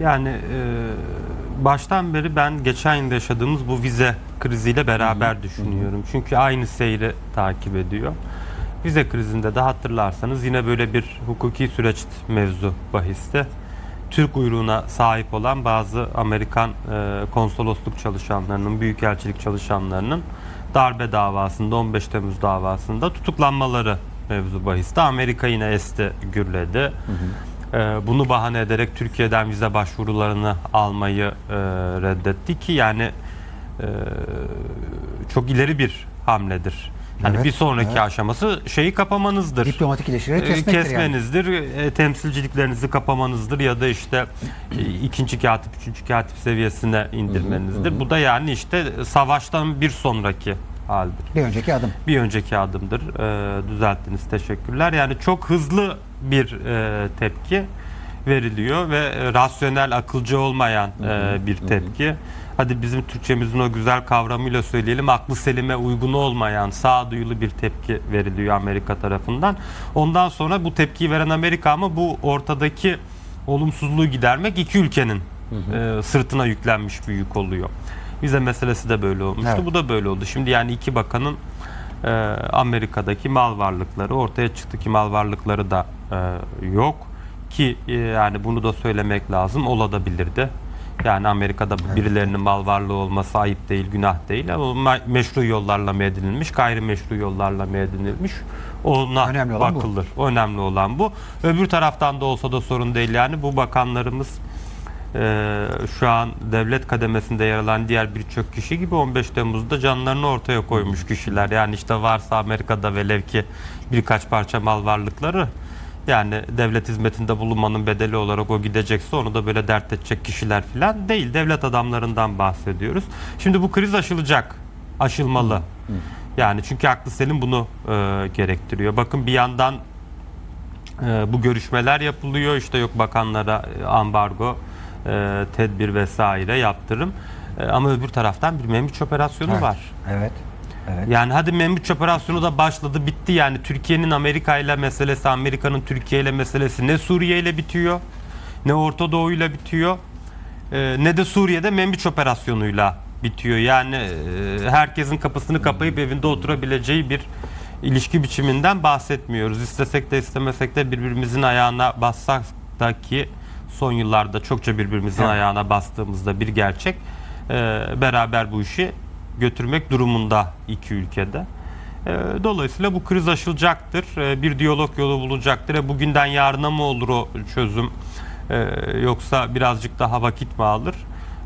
Yani e, baştan beri ben geçen yıl yaşadığımız bu vize kriziyle beraber düşünüyorum. Çünkü aynı seyri takip ediyor. Vize krizinde de hatırlarsanız yine böyle bir hukuki süreç mevzu bahiste. Türk uyruğuna sahip olan bazı Amerikan e, konsolosluk çalışanlarının, büyükelçilik çalışanlarının darbe davasında, 15 Temmuz davasında tutuklanmaları mevzu bahiste. Amerika yine esti, gürledi. Ee, bunu bahane ederek Türkiye'den vize başvurularını almayı e, reddetti ki yani e, çok ileri bir hamledir. Yani Evet, bir sonraki evet. aşaması şeyi kapamanızdır. Diplomatik ilişkileri E, kesmektir yani. kesmenizdir, e, temsilciliklerinizi kapamanızdır ya da işte ikinci katip, üçüncü katip seviyesine indirmenizdir. Bu da yani işte savaştan bir sonraki haldir Bir önceki adım. bir önceki adımdır. Ee, düzelttiniz. Teşekkürler. Yani çok hızlı bir e, tepki veriliyor ve e, rasyonel, akılcı olmayan e, bir tepki. Hadi bizim Türkçemizin o güzel kavramıyla söyleyelim. Aklı selime uygun olmayan, sağduyulu bir tepki veriliyor Amerika tarafından. Ondan sonra bu tepkiyi veren Amerika ama bu ortadaki olumsuzluğu gidermek iki ülkenin e, sırtına yüklenmiş bir yük oluyor. Vize meselesi de böyle olmuştu. Evet. Bu da böyle oldu. Şimdi yani iki bakanın e, Amerika'daki mal varlıkları ortaya çıktı ki mal varlıkları da e, yok ki e, yani bunu da söylemek lazım olabilirdi. Yani Amerika'da birilerinin mal varlığı olması ayıp değil, günah değil ama me- meşru yollarla mı edinilmiş, gayrimeşru yollarla mı edinilmiş ona Önemli olan bu. bakılır. Önemli olan bu. Öbür taraftan da olsa da sorun değil yani bu bakanlarımız ee, şu an devlet kademesinde yer alan diğer birçok kişi gibi 15 Temmuz'da canlarını ortaya koymuş kişiler. Yani işte varsa Amerika'da velev ki birkaç parça mal varlıkları yani devlet hizmetinde bulunmanın bedeli olarak o gidecekse onu da böyle dert edecek kişiler falan değil. Devlet adamlarından bahsediyoruz. Şimdi bu kriz aşılacak. Aşılmalı. Yani çünkü aklı selim bunu e, gerektiriyor. Bakın bir yandan ee, bu görüşmeler yapılıyor. İşte yok bakanlara e, ambargo, e, tedbir vesaire yaptırım. E, ama öbür taraftan bir Memüç operasyonu Evet. var. Evet. Evet. Yani hadi Memüç operasyonu da başladı, bitti yani. Türkiye'nin Amerika ile meselesi, Amerika'nın Türkiye ile meselesi ne Suriye ile bitiyor, ne Orta Doğu ile bitiyor, e, ne de Suriye'de Memüç operasyonuyla bitiyor. Yani e, herkesin kapısını kapayıp evinde oturabileceği bir ilişki biçiminden bahsetmiyoruz. İstesek de istemesek de birbirimizin ayağına bassak da ki son yıllarda çokça birbirimizin Evet. ayağına bastığımızda bir gerçek. E, beraber bu işi götürmek durumunda iki ülkede. E, Dolayısıyla bu kriz aşılacaktır. E, Bir diyalog yolu bulacaktır. E, Bugünden yarına mı olur o çözüm? E, Yoksa birazcık daha vakit mi alır?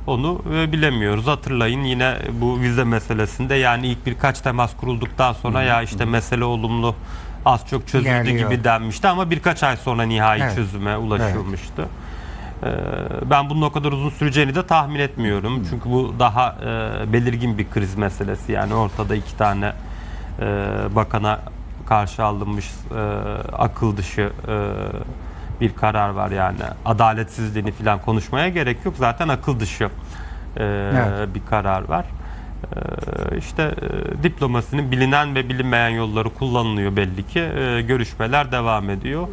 Onu e, bilemiyoruz. Hatırlayın yine bu vize meselesinde yani ilk birkaç temas kurulduktan sonra ya işte mesele olumlu az çok çözüldü İlerliyor. gibi denmişti ama birkaç ay sonra nihai Evet. çözüme ulaşılmıştı. Ee, Ben bunun o kadar uzun süreceğini de tahmin etmiyorum. Çünkü bu daha e, belirgin bir kriz meselesi. Yani ortada iki tane e, bakana karşı alınmış e, akıl dışı bir karar var yani. Adaletsizliğini falan konuşmaya gerek yok. Zaten akıl dışı Evet. bir karar var. İşte diplomasinin bilinen ve bilinmeyen yolları kullanılıyor belli ki. Görüşmeler devam ediyor.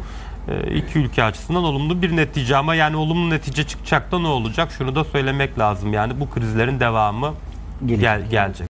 E, iki ülke açısından olumlu bir netice ama yani olumlu netice çıkacak da ne olacak? Şunu da söylemek lazım. Yani bu krizlerin devamı Gelecek. gel, gelecek.